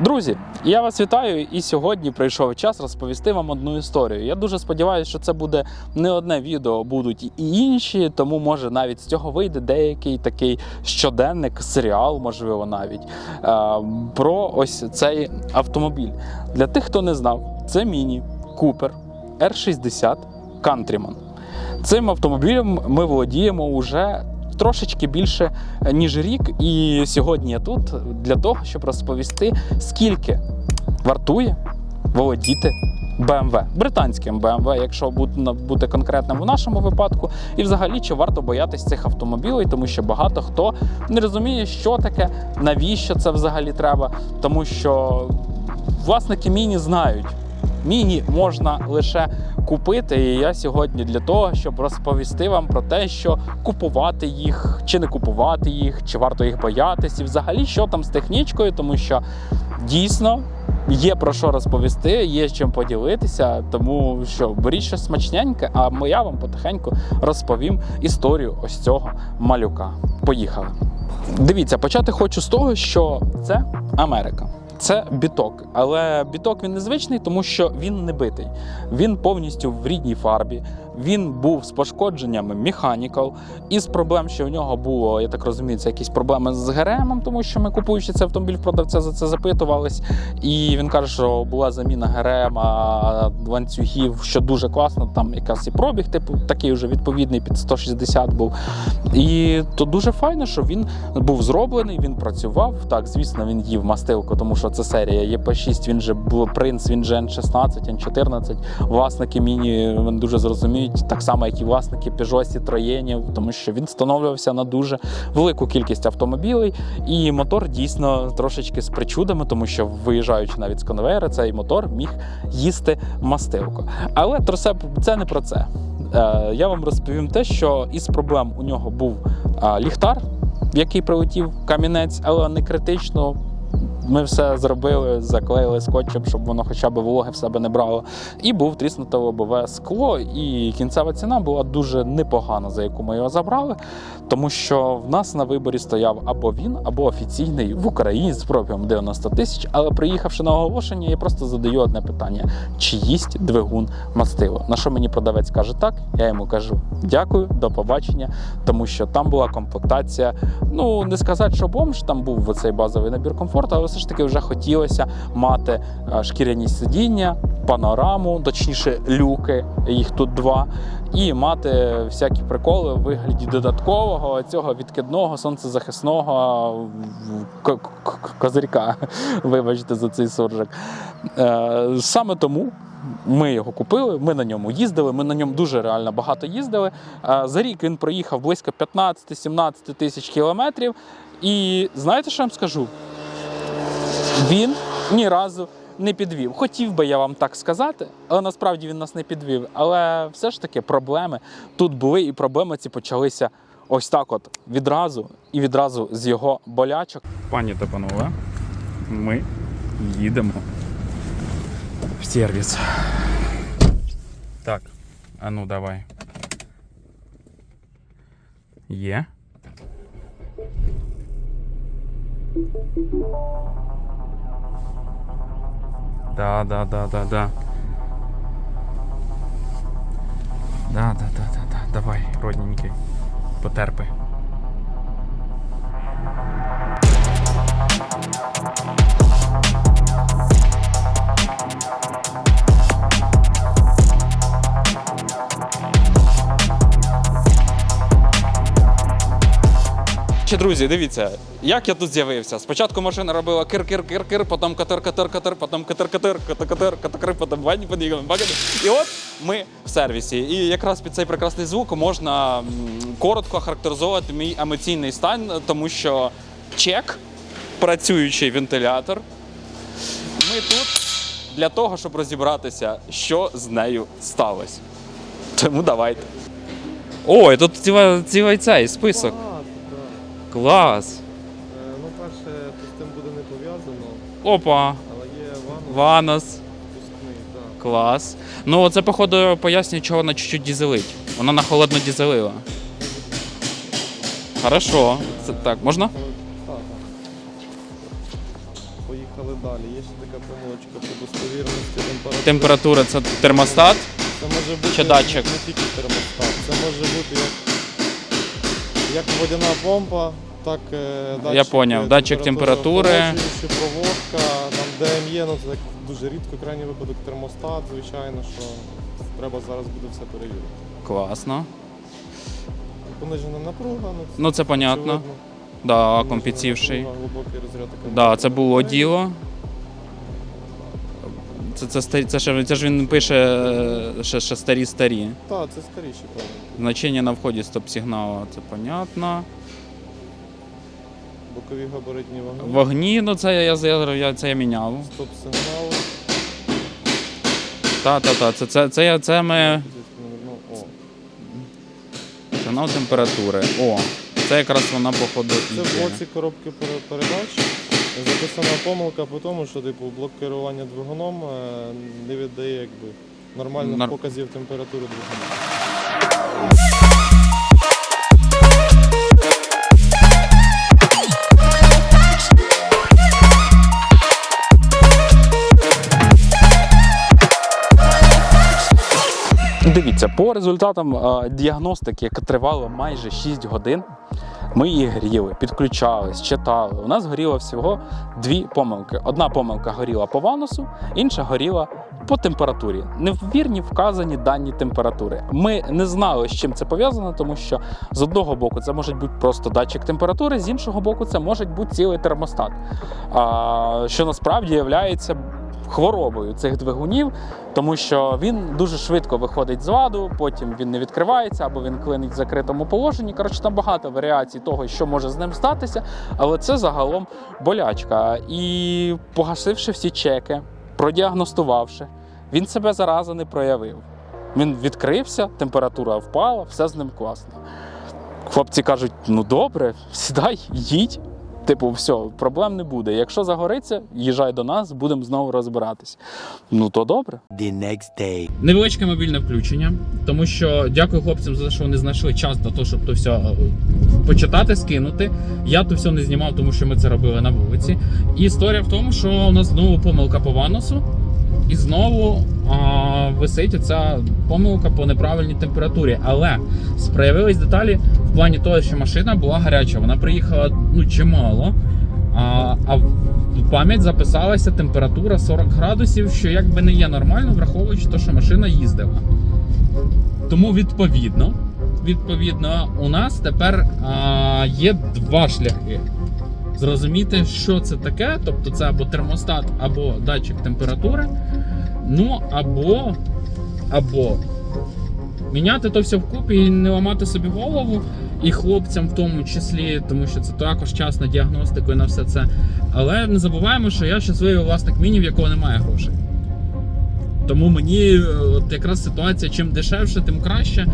Друзі, я вас вітаю, і сьогодні прийшов час розповісти вам одну історію. Я дуже сподіваюся, що це буде не одне відео, будуть і інші, тому може навіть з цього вийде деякий такий щоденник, серіал, можливо, навіть е, про ось цей автомобіль. Для тих, хто не знав, це міні Купер R60 Countryman. Цим автомобілем ми володіємо уже трошечки більше е, ніж рік. І сьогодні я тут для того, щоб розповісти, скільки вартує володіти BMW, британським BMW, якщо бути, конкретним у нашому випадку, і взагалі чи варто боятись цих автомобілей, тому що багато хто не розуміє, що таке, навіщо це взагалі треба, тому що власники міні знають. Міні можна лише купити. І я сьогодні для того, щоб розповісти вам про те, що купувати їх, чи не купувати їх, чи варто їх боятися, і взагалі що там з технічкою, тому що дійсно. Є про що розповісти, є з чим поділитися, тому що беріть щось смачненьке, а я вам потихеньку розповім історію ось цього малюка. Поїхали. Дивіться, почати хочу з того, що це Америка. Це біток, але біток він незвичний, тому що він не битий. Він повністю в рідній фарбі. Він був з пошкодженнями Mechanical. Із проблем, що у нього було, я так розумію, це якісь проблеми з ГРМ, тому що ми купуючи цей автомобіль, продавця за це запитувались. І він каже, що була заміна ГРМ ланцюгів, що дуже класно. Там якраз і пробіг, типу, такий вже відповідний під 160 був. І то дуже файно, що він був зроблений, він працював. Так, звісно, він їв мастилку, тому що це серія ЄП6, він же був принц, він же N16, N14. Власники міні дуже зрозуміють, так само, як і власники Peugeot, Citroёnів, тому що він встановлювався на дуже велику кількість автомобілей, і мотор дійсно трошечки з причудами, тому що виїжджаючи навіть з конвейера, цей мотор міг їсти мастилку. Але тросе це не про це. Е, Я вам розповім те, що із проблем у нього був ліхтар, в який прилетів камінець, але не критично. Ми все зробили, заклеїли скотчем, щоб воно хоча б вологи в себе не брало. І був тріснуте лобове скло. І кінцева ціна була дуже непогана, за яку ми його забрали. Тому що в нас на виборі стояв або він, або офіційний в Україні з пробігом 90 тисяч. Але приїхавши на оголошення, я просто задаю одне питання: чи їсть двигун мастило? На що мені продавець каже так, я йому кажу дякую, до побачення, тому що там була комплектація. Ну не сказати, що бомж, там був цей базовий набір комфорту, але все ж таки вже хотілося мати е, шкіряні сидіння, панораму, точніше, люки, їх тут два, і мати всякі приколи в вигляді додаткового цього відкидного сонцезахисного козирька. Вибачте за цей суржик. Е, Саме тому. Ми його купили, ми на ньому їздили, ми на ньому дуже реально багато їздили. Е, За рік він проїхав близько 15-17 тисяч кілометрів. І знаєте, що я вам скажу? Він ні разу не підвів. Хотів би я вам так сказати, але насправді він нас не підвів. Але все ж таки проблеми тут були, і проблеми ці почалися ось так: от відразу і відразу з його болячок. Пані та панове, ми їдемо в сервіс. Так, а ну давай. Є. Да, да, да, да, да. Да, да, да, да, да. Давай, родненький. Потерпи. Ще, друзі, дивіться, як я тут з'явився. Спочатку машина робила кир-кир-кир-кир, потім катер-катер-катер, потім катер-катер, катер-катер, катер, потім бані подігали, багато. І от ми в сервісі. І якраз під цей прекрасний звук можна коротко характеризувати мій емоційний стан, тому що чек, працюючий вентилятор. Ми тут для того, щоб розібратися, що з нею сталося. Тому давайте. Ой, тут цілий цей список. Клас. Е, Ну, перше, то з тим буде не пов'язано, Опа, але є ванус Ванос. впускний, так. Клас. Ну, це, походу, пояснює, чого вона чуть-чуть дізелить. Вона на холодно дізелила. Хорошо. Це так, можна? Так, так. Поїхали далі. Є ще така помилочка по достовірності температури. Температура це термостат. Це може бути Чи датчик? не тільки термостат. Це може бути як, як водяна помпа, так е, датчик, Я поняв. е, Датчик температури. охолоджуюча проводка, там ДМЄ, ну це так дуже рідко крайній випадок термостат, звичайно, що треба зараз буде все перевірити. Класно. Понижена напруга, ну це Ну це понятно. очевидно. Да, компенсівший. глибокий розряд Да, це було діло. Це, це, старі- це, ще, це ж він пише е, ще, ще старі старі. Так, це старіші помилки. Значення на вході стоп-сигналу, це понятно. Бокові габаритні вагони. Вогні, ну це я, я, я, це я міняв. Стоп-сигнал. Та-та-та, це, це, це, це ми. Ну. Сигнал температури. О, це якраз вона походу Це в блоці коробки пере- передач. Записана помилка по тому, що типу блок керування двигуном е, не віддає якби нормальних Нар- показів температури двигуна. Дивіться, по результатам е, діагностики, яка тривала майже 6 годин, ми її гріли, підключались, читали. У нас горіло всього дві помилки. Одна помилка горіла по ванусу, інша горіла по температурі. Невірні вказані дані температури. Ми не знали, з чим це пов'язано, тому що з одного боку це може бути просто датчик температури, з іншого боку, це може бути цілий термостат. Що насправді є хворобою цих двигунів, тому що він дуже швидко виходить з ладу, потім він не відкривається або він клинить в закритому положенні. Коротше, там багато варіацій того, що може з ним статися, але це загалом болячка. І погасивши всі чеки, продіагностувавши, він себе зараза не проявив. Він відкрився, температура впала, все з ним класно. Хлопці кажуть: ну добре, сідай, їдь. Типу, все, проблем не буде. Якщо загориться, їжджай до нас, будемо знову розбиратись. Ну то добре. the next day. Невеличке мобільне включення, тому що дякую хлопцям за те, що вони знайшли час для того, щоб то все почитати, скинути. Я то все не знімав, тому що ми це робили на вулиці. І історія в тому, що у нас знову помилка по ванусу, і знову а, висить ця помилка по неправильній температурі. Але проявились деталі в плані того, що машина була гаряча. Вона приїхала ну чимало. А, а в пам'ять записалася температура 40 градусів, що якби не є нормально, враховуючи те, що машина їздила. Тому відповідно, відповідно, у нас тепер а, є два шляхи. Зрозуміти, що це таке, тобто це або термостат, або датчик температури. Ну, або, або міняти то все вкупі і не ламати собі голову, і хлопцям в тому числі, тому що це також час на діагностику і на все це. Але не забуваємо, що я щасливий власник міні, в якого немає грошей. Тому мені е, от якраз ситуація, чим дешевше, тим краще.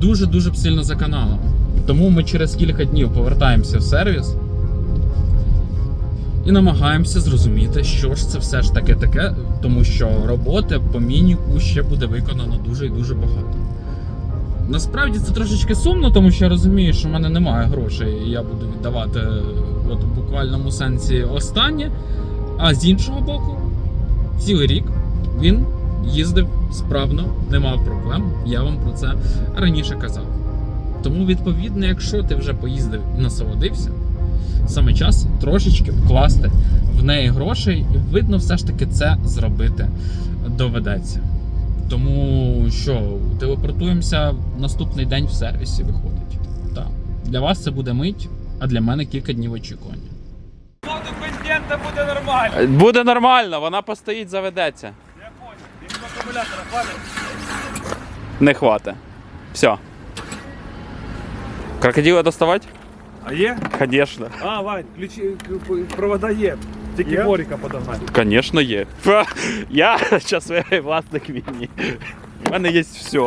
Дуже-дуже сильно за каналом. Тому ми через кілька днів повертаємося в сервіс і намагаємося зрозуміти, що ж це все ж таки таке, тому що роботи по мініку ще буде виконано дуже і дуже багато. Насправді це трошечки сумно, тому що я розумію, що в мене немає грошей, і я буду віддавати от, в буквальному сенсі останнє. А з іншого боку, цілий рік він їздив справно, не мав проблем. Я вам про це раніше казав. Тому, відповідно, якщо ти вже поїздив і насолодився, саме час трошечки вкласти в неї грошей, і видно, все ж таки це зробити доведеться. Тому що телепортуємося наступний день в сервісі виходить. Так. Для вас це буде мить, а для мене кілька днів очікування. Буде нормально. Буде нормально, вона постоїть, заведеться. Я понял. Він акумулятора хватить. Не хватить. Все. Крокодила доставати? А є? Конечно. А, Вань, ключі, к- провода є. Тільки Є? Боріка подогнати. Конечно, є. Ха, Я щасливий власник міні. У мене є все.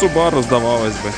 Субару здавалось би.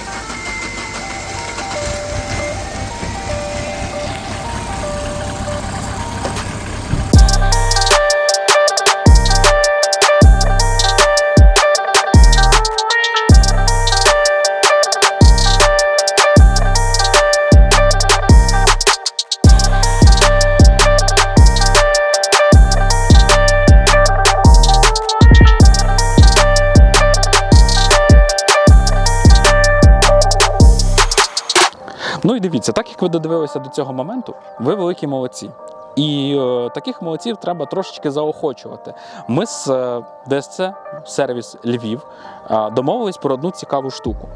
Дивіться, так як ви додивилися до цього моменту, ви великі молодці. І е, таких молодців треба трошечки заохочувати. Ми з е, ДСЦ, сервіс Львів, е, домовились про одну цікаву штуку.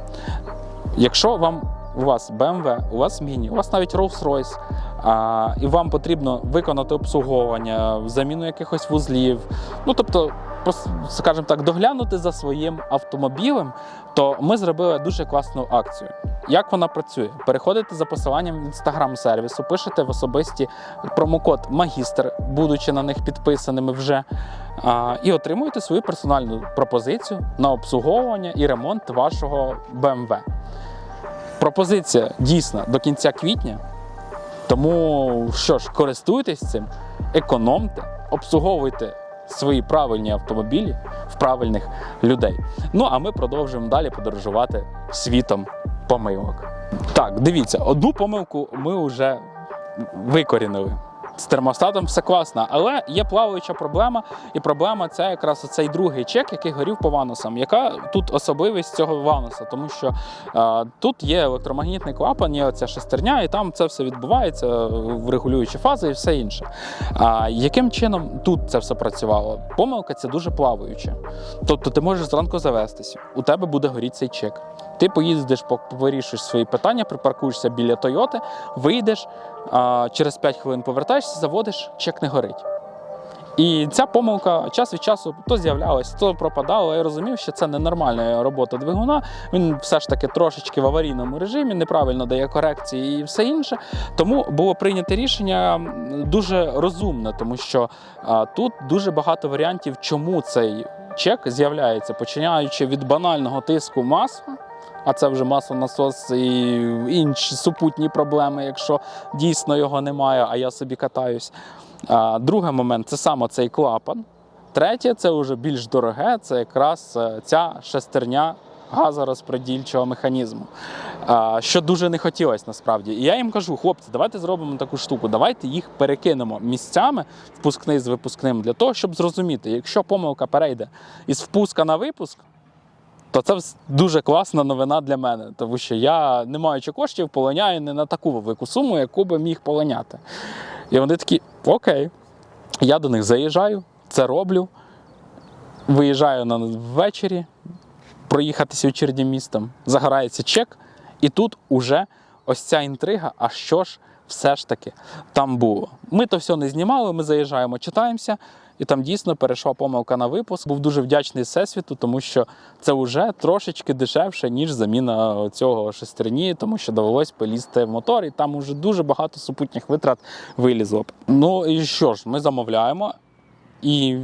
Якщо вам у вас BMW, у вас Міні, у вас навіть Rolls-Royce, а, і вам потрібно виконати обслуговування, заміну якихось вузлів, ну тобто, скажімо так, доглянути за своїм автомобілем, то ми зробили дуже класну акцію. Як вона працює? Переходите за посиланням інстаграм-сервісу, пишете в особисті промокод Магістр, будучи на них підписаними вже, і отримуєте свою персональну пропозицію на обслуговування і ремонт вашого BMW. Пропозиція дійсна до кінця квітня. Тому що ж, користуйтесь цим, економте, обслуговуйте свої правильні автомобілі в правильних людей. Ну а ми продовжуємо далі подорожувати світом помилок. Так, дивіться, одну помилку ми вже викорінили. З термостатом все класно, але є плаваюча проблема, і проблема це якраз цей другий чек, який горів по ванусам. Яка тут особливість цього вануса? Тому що е, тут є електромагнітний клапан, є оця шестерня, і там це все відбувається в регулюючі фази і все інше. А яким чином тут це все працювало? Помилка це дуже плаваюча. Тобто ти можеш зранку завестись, у тебе буде горіти цей чек. Ти поїздиш, по- вирішуєш свої питання, припаркуєшся біля Тойоти, вийдеш, через 5 хвилин повертаєшся, заводиш, чек не горить. І ця помилка час від часу то з'являлася, то пропадала. Я розумів, що це ненормальна робота двигуна. Він все ж таки трошечки в аварійному режимі, неправильно дає корекції і все інше. Тому було прийнято рішення дуже розумне, тому що а, тут дуже багато варіантів, чому цей чек з'являється, починаючи від банального тиску масла. А це вже маслонасос і інші супутні проблеми, якщо дійсно його немає, а я собі катаюсь. Другий момент це саме цей клапан. Третє, це вже більш дороге, це якраз е, ця шестерня газорозподільчого механізму. Що дуже не хотілося насправді. І я їм кажу, хлопці, давайте зробимо таку штуку, давайте їх перекинемо місцями, впускний з випускним, для того, щоб зрозуміти, якщо помилка перейде із впуска на випуск, то це дуже класна новина для мене, тому що я, не маючи коштів, полоняю не на таку велику суму, яку би міг полоняти. І вони такі: окей, я до них заїжджаю, це роблю, виїжджаю на ввечері, проїхатися вечірнім містом, загорається чек, і тут уже ось ця інтрига, а що ж все ж таки там було. Ми то все не знімали, ми заїжджаємо, читаємося, і там дійсно перейшла помилка на випуск. Був дуже вдячний всесвіту, тому що це вже трошечки дешевше, ніж заміна цього шестерні, тому що довелось полізти в мотор, і там уже дуже багато супутніх витрат вилізло. Ну і що ж, ми замовляємо і.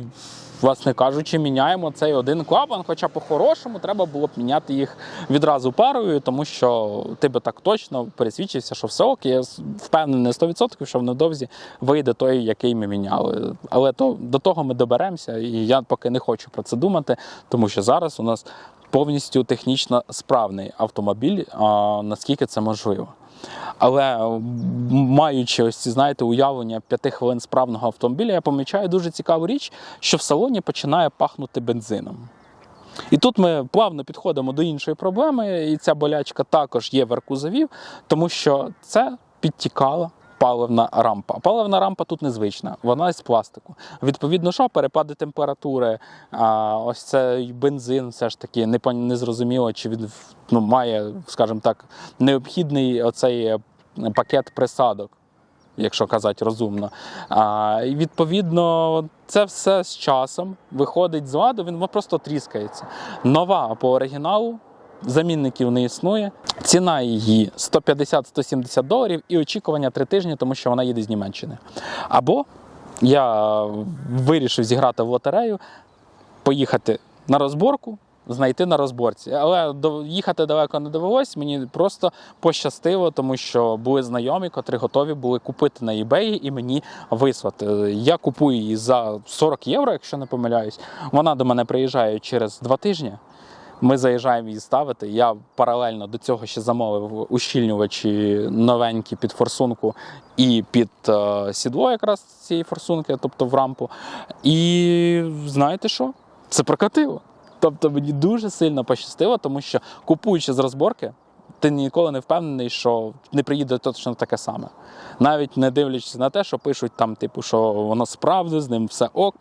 Власне кажучи, міняємо цей один клапан, хоча по-хорошому треба було б міняти їх відразу парою, тому що ти би так точно пересвідчився, що все ок. Я впевнений на 100%, що невдовзі вийде той, який ми міняли. Але то до того ми доберемося, і я поки не хочу про це думати, тому що зараз у нас повністю технічно справний автомобіль, а наскільки це можливо. Але маючи ось ці, знаєте, уявлення п'яти хвилин справного автомобіля, я помічаю дуже цікаву річ, що в салоні починає пахнути бензином. І тут ми плавно підходимо до іншої проблеми, і ця болячка також є в аркузовів, тому що це підтікала паливна рампа. Паливна рампа тут незвична, вона з пластику. Відповідно, що перепади температури, а ось цей бензин все ж таки не пон- не зрозуміло, чи він ну, має, скажімо так, необхідний оцей е, пакет присадок. Якщо казати розумно. А, відповідно, це все з часом виходить з ладу, він просто тріскається. Нова по оригіналу, замінників не існує. Ціна її 150-170 доларів і очікування 3 тижні, тому що вона їде з Німеччини. Або я вирішив зіграти в лотерею, поїхати на розборку. Знайти на розборці, але їхати далеко не довелось. Мені просто пощастило, тому що були знайомі, котрі готові були купити на eBay і мені вислати. Я купую її за 40 євро, якщо не помиляюсь. Вона до мене приїжджає через два тижні. Ми заїжджаємо її ставити. Я паралельно до цього ще замовив ущільнювачі новенькі під форсунку і під е, сідло якраз цієї форсунки, тобто в рампу. І знаєте що? Це прокатило. Тобто мені дуже сильно пощастило, тому що купуючи з розборки, ти ніколи не впевнений, що не приїде точно таке саме. Навіть не дивлячись на те, що пишуть там, типу, що воно справді, з ним все ок.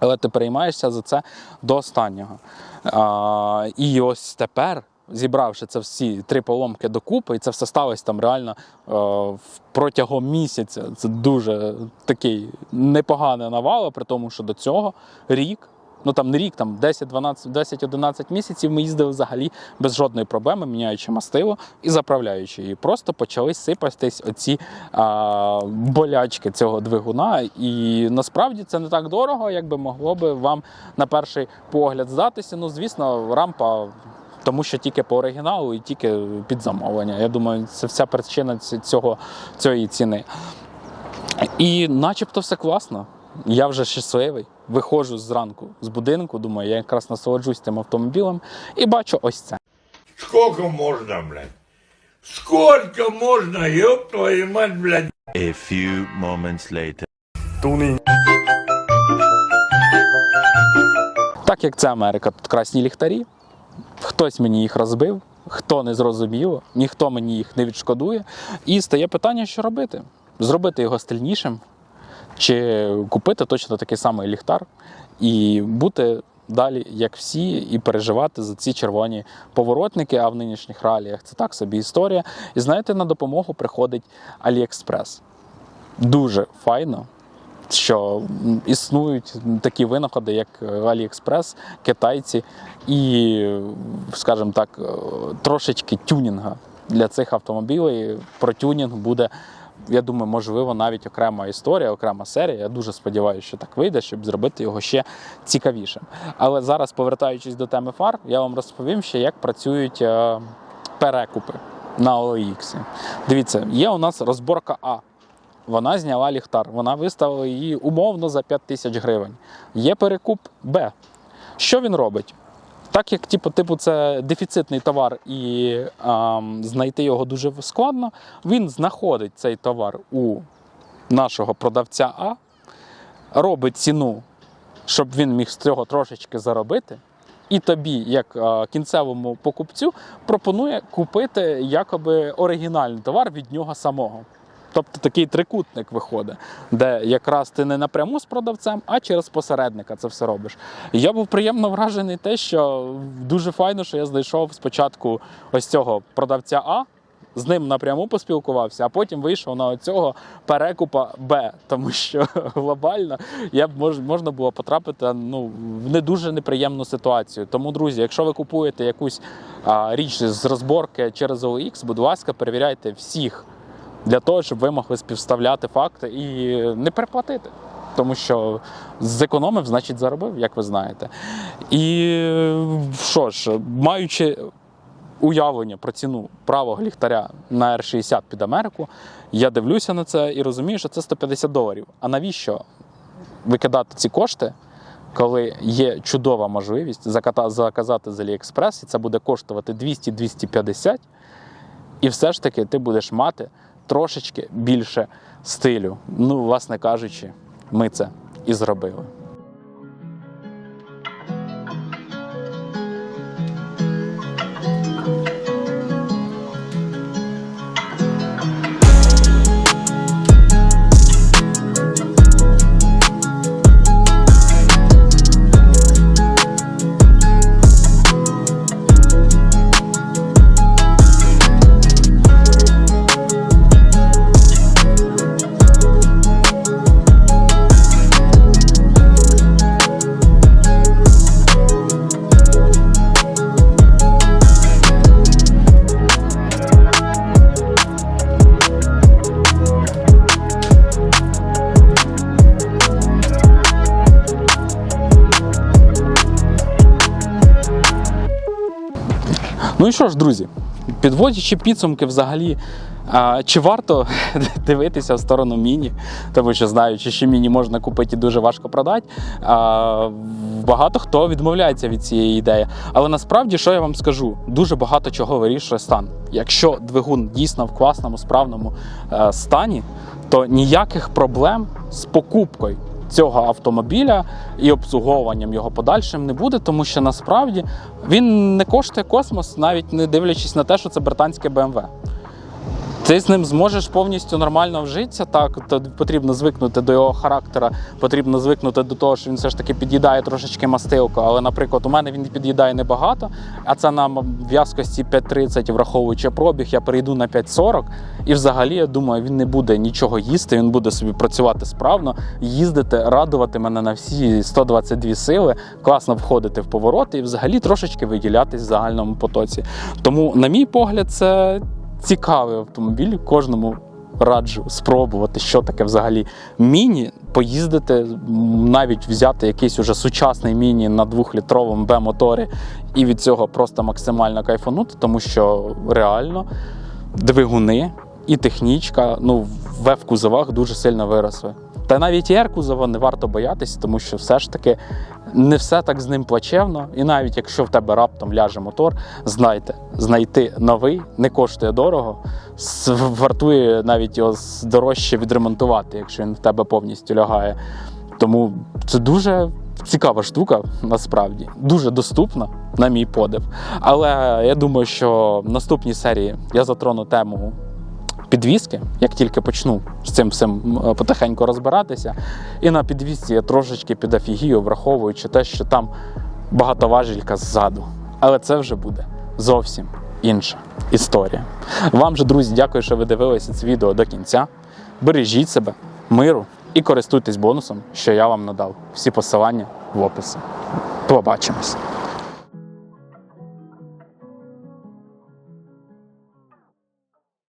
Але ти переймаєшся за це до останнього. А, і ось тепер, зібравши це всі три поломки докупи, і це все сталося там реально а, в- протягом місяця. Це дуже такий непоганий навал, при тому, що до цього рік. Ну там не рік, там 10, 12, 10-11 місяців ми їздили взагалі без жодної проблеми, міняючи мастило і заправляючи її. Просто почали сипатись оці а, болячки цього двигуна. І насправді це не так дорого, як би могло би вам на перший погляд здатися. Ну, звісно, рампа. Тому що тільки по оригіналу і тільки під замовлення. Я думаю, це вся причина цього, цієї ціни. І начебто все класно. Я вже щасливий. Виходжу зранку з будинку, думаю, я якраз насолоджусь тим автомобілем і бачу ось це. Сколько можно, блядь? Сколько можно, ёб твою мать, блядь? A few moments later. Так як це Америка, тут красні ліхтарі, хтось мені їх розбив, хто не зрозуміло, ніхто мені їх не відшкодує. І стає питання, що робити: зробити його стильнішим, чи купити точно такий самий ліхтар і бути далі, як всі, і переживати за ці червоні поворотники. А в нинішніх реаліях це так собі історія. І знаєте, на допомогу приходить AliExpress. Дуже файно. Що існують такі винаходи, як е, AliExpress, китайці, і, скажімо так, е, трошечки тюнінга для цих автомобілів. Про тюнінг буде, я думаю, можливо, навіть окрема історія, окрема серія. Я дуже сподіваюся, що так вийде, щоб зробити його ще цікавішим. Але зараз, повертаючись до теми фар, я вам розповім ще, як працюють е, перекупи на OLX. Дивіться, є у нас розборка А. Вона зняла ліхтар, вона виставила її умовно за 5 тисяч гривень. Є перекуп Б. Що він робить? Так як типу, типу, це дефіцитний товар і ам, знайти його дуже складно, він знаходить цей товар у нашого продавця А, робить ціну, щоб він міг з цього трошечки заробити. І тобі, як е, кінцевому покупцю, пропонує купити якоби оригінальний товар від нього самого. Тобто такий трикутник виходить, де якраз ти не напряму з продавцем, а через посередника це все робиш. Я був приємно вражений те, що дуже файно, що я знайшов спочатку ось цього продавця А, з ним напряму поспілкувався, а потім вийшов на цього перекупа Б, тому що глобально я б мож, можна було потрапити ну, в не дуже неприємну ситуацію. Тому, друзі, якщо ви купуєте якусь а, річ з розборки через OLX, будь ласка, перевіряйте всіх для того, щоб ви могли співставляти факти і не переплатити. Тому що зекономив, значить заробив, як ви знаєте. І що ж, маючи уявлення про ціну правого ліхтаря на R60 під Америку, я дивлюся на це і розумію, що це 150 доларів. А навіщо викидати ці кошти, коли є чудова можливість заказати з AliExpress, і це буде коштувати 200-250, і все ж таки ти будеш мати трошечки більше стилю. Ну, власне кажучи, ми це і зробили. Що ж, друзі, підводячи підсумки взагалі, а, чи варто дивитися в сторону міні, тому що знаючи, що міні можна купити і дуже важко продати, а, багато хто відмовляється від цієї ідеї. Але насправді, що я вам скажу, дуже багато чого вирішує стан. Якщо двигун дійсно в класному, справному е, стані, то ніяких проблем з покупкою цього автомобіля і обслуговуванням його подальшим не буде, тому що насправді він не коштує космос, навіть не дивлячись на те, що це британське BMW. Ти з ним зможеш повністю нормально вжитися. Так, то потрібно звикнути до його характера, потрібно звикнути до того, що він все ж таки під'їдає трошечки мастилку. Але, наприклад, у мене він під'їдає небагато, а це на в'язкості 5.30, враховуючи пробіг, я перейду на 5.40. І взагалі, я думаю, він не буде нічого їсти, він буде собі працювати справно, їздити, радувати мене на всі 122 сили, класно входити в повороти і взагалі трошечки виділятись в загальному потоці. Тому, на мій погляд, це цікавий автомобіль. Кожному раджу спробувати, що таке взагалі міні, поїздити, навіть взяти якийсь уже сучасний міні на двохлітровому Б-моторі і від цього просто максимально кайфанути, тому що реально двигуни і технічка ну, в F-кузовах дуже сильно виросли. Та навіть і R-кузова не варто боятися, тому що все ж таки не все так з ним плачевно. І навіть якщо в тебе раптом ляже мотор, знайте, знайти новий не коштує дорого, вартує навіть його дорожче відремонтувати, якщо він в тебе повністю лягає. Тому це дуже цікава штука, насправді, дуже доступна, на мій подив. Але я думаю, що в наступній серії я затрону тему підвіски, як тільки почну з цим всім е, потихеньку розбиратися. І на підвісці я трошечки підофігію, враховуючи те, що там багатоважілька ззаду. Але це вже буде зовсім інша історія. Вам же, друзі, дякую, що ви дивилися це відео до кінця. Бережіть себе, миру і користуйтесь бонусом, що я вам надав. Всі посилання в описі. Побачимось.